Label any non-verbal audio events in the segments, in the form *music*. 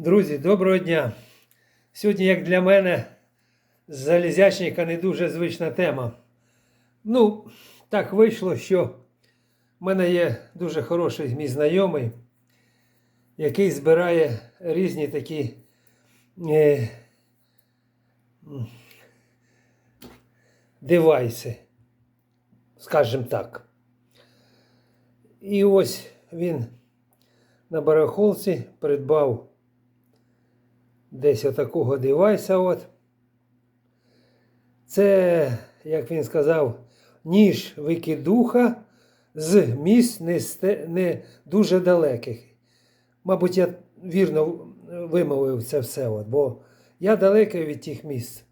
Друзі, доброго дня! Сьогодні, як для мене, залізячника не дуже звична тема. Ну, так вийшло, що в мене є дуже хороший мій знайомий, який збирає різні такі е, девайси, скажімо так. І ось він на барахолці придбав десь отакого девайса. От. Це, як він сказав, ніж викидуха з місць не, не дуже далеких. Мабуть, я вірно вимовив це все, от, бо я далекий від тих місць.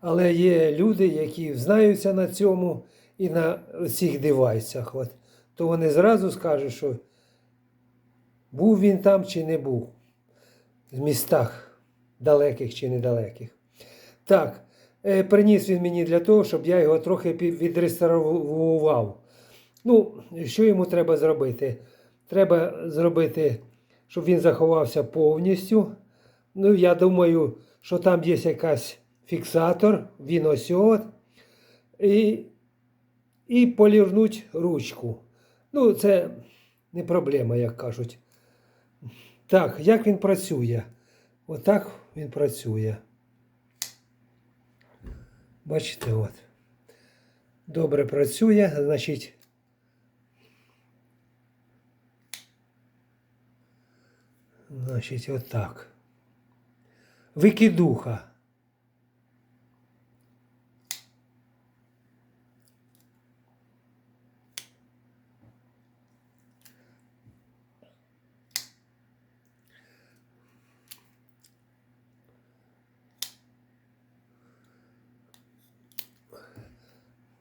Але є люди, які знаються на цьому і на цих девайсах. От. То вони зразу скажуть, що був він там чи не був в містах далеких чи недалеких. Так, е, приніс він мені для того, щоб я його трохи відреставрував. Ну, що йому треба зробити? Треба зробити, щоб він заховався повністю. Ну, я думаю, що там є якась фіксатор, він ось от. І, і полірнуть ручку. Ну, це не проблема, як кажуть. Так, як він працює? Отак він працює. Бачите, от. Добре працює, значить. Значить, отак. Викидуха.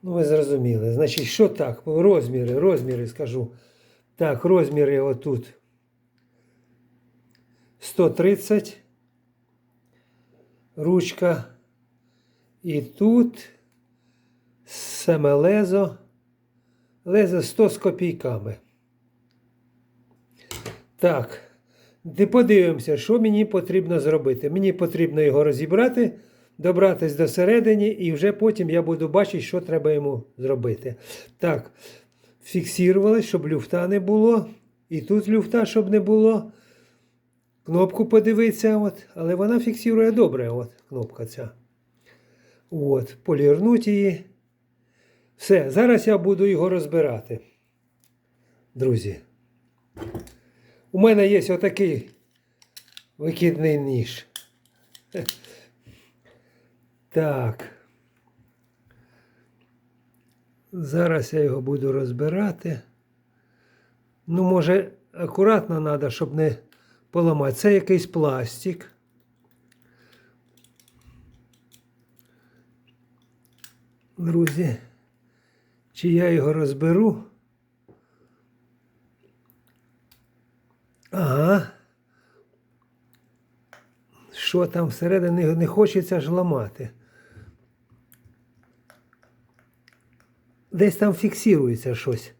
Ну, ви зрозуміли. Значить, що так? Розміри, розміри скажу. Так, розміри отут 130. Ручка. І тут саме лезо. Лезо 100 з копійками. Так. Подивимося, що мені потрібно зробити. Мені потрібно його розібрати, добратись до середини, і вже потім я буду бачити, що треба йому зробити. Так, фіксували, щоб люфта не було. І тут люфта, щоб не було. Кнопку подивитися, от, але вона фіксує добре, от, кнопка ця. От, полірнуть її. Все, зараз я буду його розбирати. Друзі. У мене є отакий викидний ніж. Так. Зараз я його буду розбирати. Ну, може, акуратно треба, щоб не поламати. Це якийсь пластик. Друзі, чи я його розберу? Ага. Що там всередині не хочеться ж ламати. Десь там фіксується щось.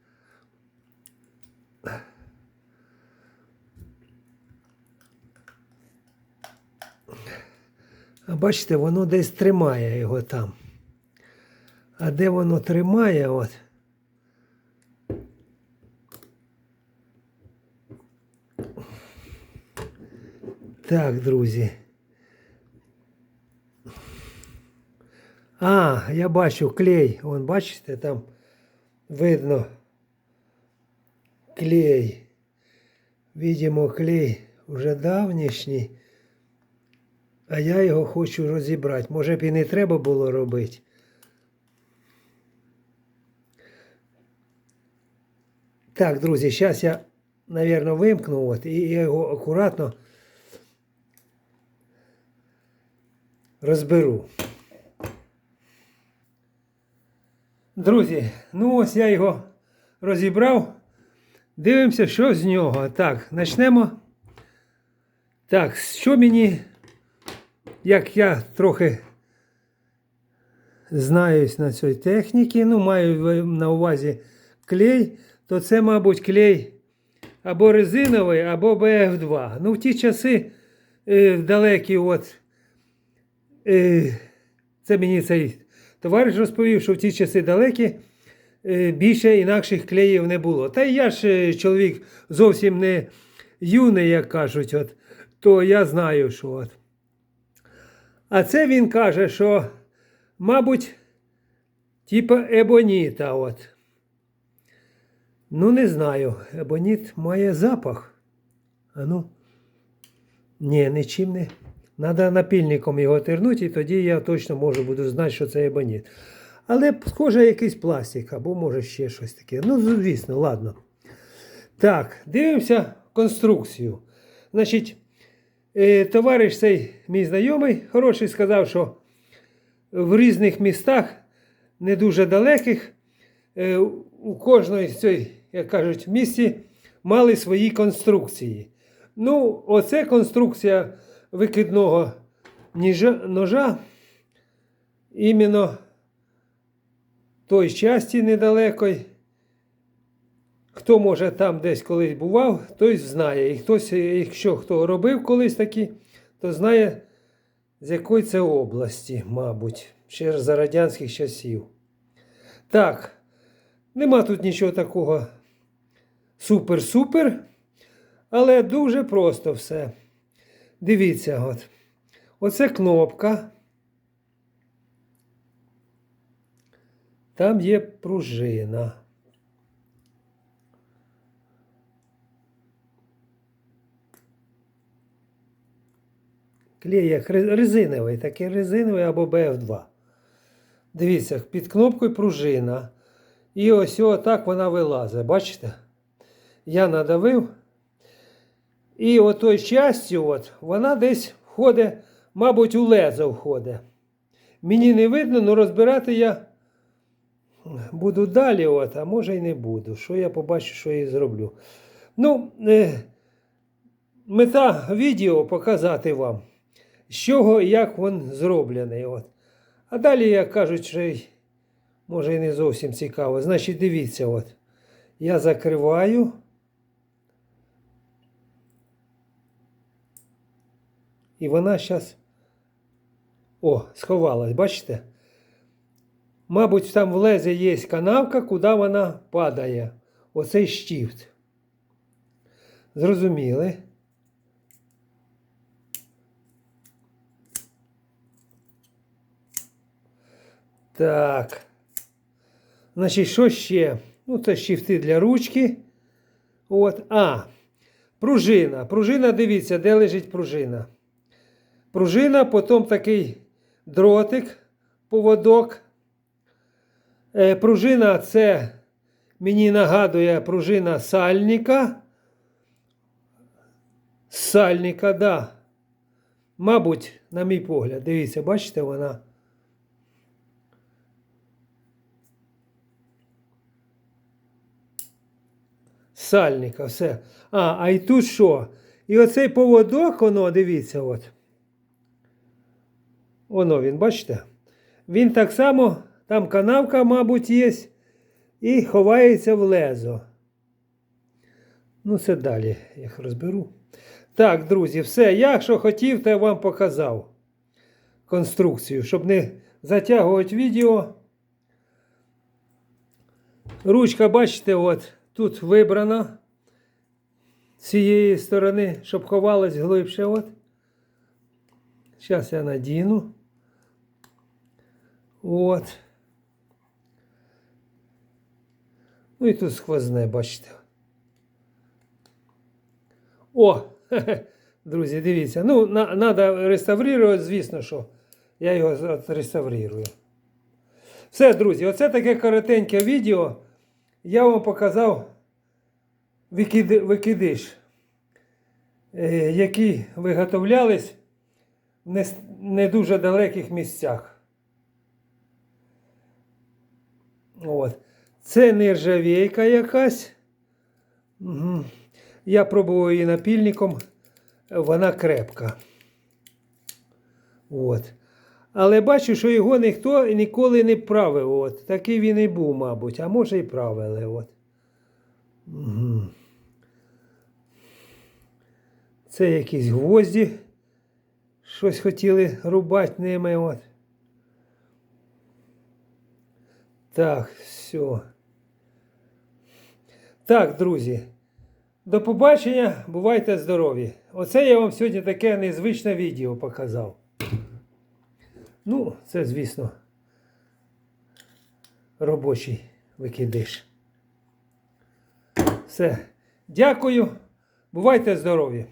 А бачите, воно десь тримає його там. А де воно тримає, от. Так, друзі. А, я бачу клей. Вон, бачите, там видно клей. Видимо, клей вже давнішній. А я його хочу розібрати. Може б і не треба було робити. Так, друзі, зараз я, мабуть, вимкну от, і я його акуратно розберу. Друзі, ну ось я його розібрав. Дивимося, що з нього. Так, почнемо. Так, що мені, як я трохи знаюсь на цій техніці, ну, маю на увазі клей, то це, мабуть, клей або резиновий, або БФ2. Ну, в ті часи е, далекі, от, е, це мені цей товариш розповів, що в ті часи далекі е, більше інакших клеїв не було. Та й я ж е, чоловік зовсім не юний, як кажуть, от, то я знаю, що от. А це він каже, що, мабуть, типа ебоніта. От. Ну, не знаю. Ебоніт має запах. А ну. Ні, нічим не. Треба напільником його тернути, і тоді я точно можу буду знати, що це ебоніт. Але схоже, якийсь пластик, або може ще щось таке. Ну, звісно, ладно. Так, дивимося конструкцію. Значить, е, товариш цей мій знайомий, хороший, сказав, що в різних містах, не дуже далеких, е, у кожної з як кажуть, місті мали свої конструкції. Ну, оце конструкція викидного ножа. Іменно той часті недалекої. Хто може там десь колись бував, той знає. І хтось, якщо хто робив колись такі, то знає, з якої це області, мабуть, ще за радянських часів. Так, нема тут нічого такого супер-супер, але дуже просто все. Дивіться, от. Оце кнопка. Там є пружина. Клей як резиновий, такий резиновий або BF2. Дивіться, під кнопкою пружина. І ось отак вона вилазить. Бачите? Я надавив. І отой частю, от, вона десь входить, мабуть, у лезо входить. Мені не видно, але розбирати я буду далі, от, а може і не буду. Що я побачу, що я зроблю. Ну, е, мета відео показати вам, з чого і як він зроблений. От. А далі, як кажуть, що й, може і не зовсім цікаво. Значить, дивіться, от. я закриваю. І вона зараз. О, сховалась, бачите? Мабуть, там в лезі є канавка, куди вона падає. Оцей штифт. Зрозуміли? Так. Значить, що ще? Ну, це штифти для ручки. От. А, пружина. Пружина, дивіться, де лежить пружина. Пружина, потім такий дротик, поводок. Е, пружина це мені нагадує пружина сальника. Сальника, да. Мабуть, на мій погляд. Дивіться, бачите, вона. Сальника, все. А, а і тут що? І оцей поводок, воно, дивіться, от. Воно він, бачите? Він так само, там канавка, мабуть, є, і ховається в лезо. Ну, це далі я їх розберу. Так, друзі, все. Я що хотів, то я вам показав конструкцію, щоб не затягувати відео. Ручка, бачите, от тут вибрана з цієї сторони, щоб ховалась глибше. От. Зараз я надіну. От. Ну і тут сквозне, бачите. О! *laughs* Друзі, дивіться. Ну, треба реставрувати, звісно, що я його реставрую. Все, друзі, оце таке коротеньке відео. Я вам показав викиди, викидиш, е, які виготовлялись в не дуже далеких місцях. От. Це нержавійка якась. Я пробував її напільником, вона крепка. От. Але бачу, що його ніхто ніколи не правив. От. Такий він і був, мабуть, а може і правили. От. Це якісь гвозді Щось хотіли рубати ними. От. Так, все. Так, друзі. До побачення, бувайте здорові. Оце я вам сьогодні таке незвичне відео показав. Ну, це, звісно, робочий викидиш. Все. Дякую. Бувайте здорові!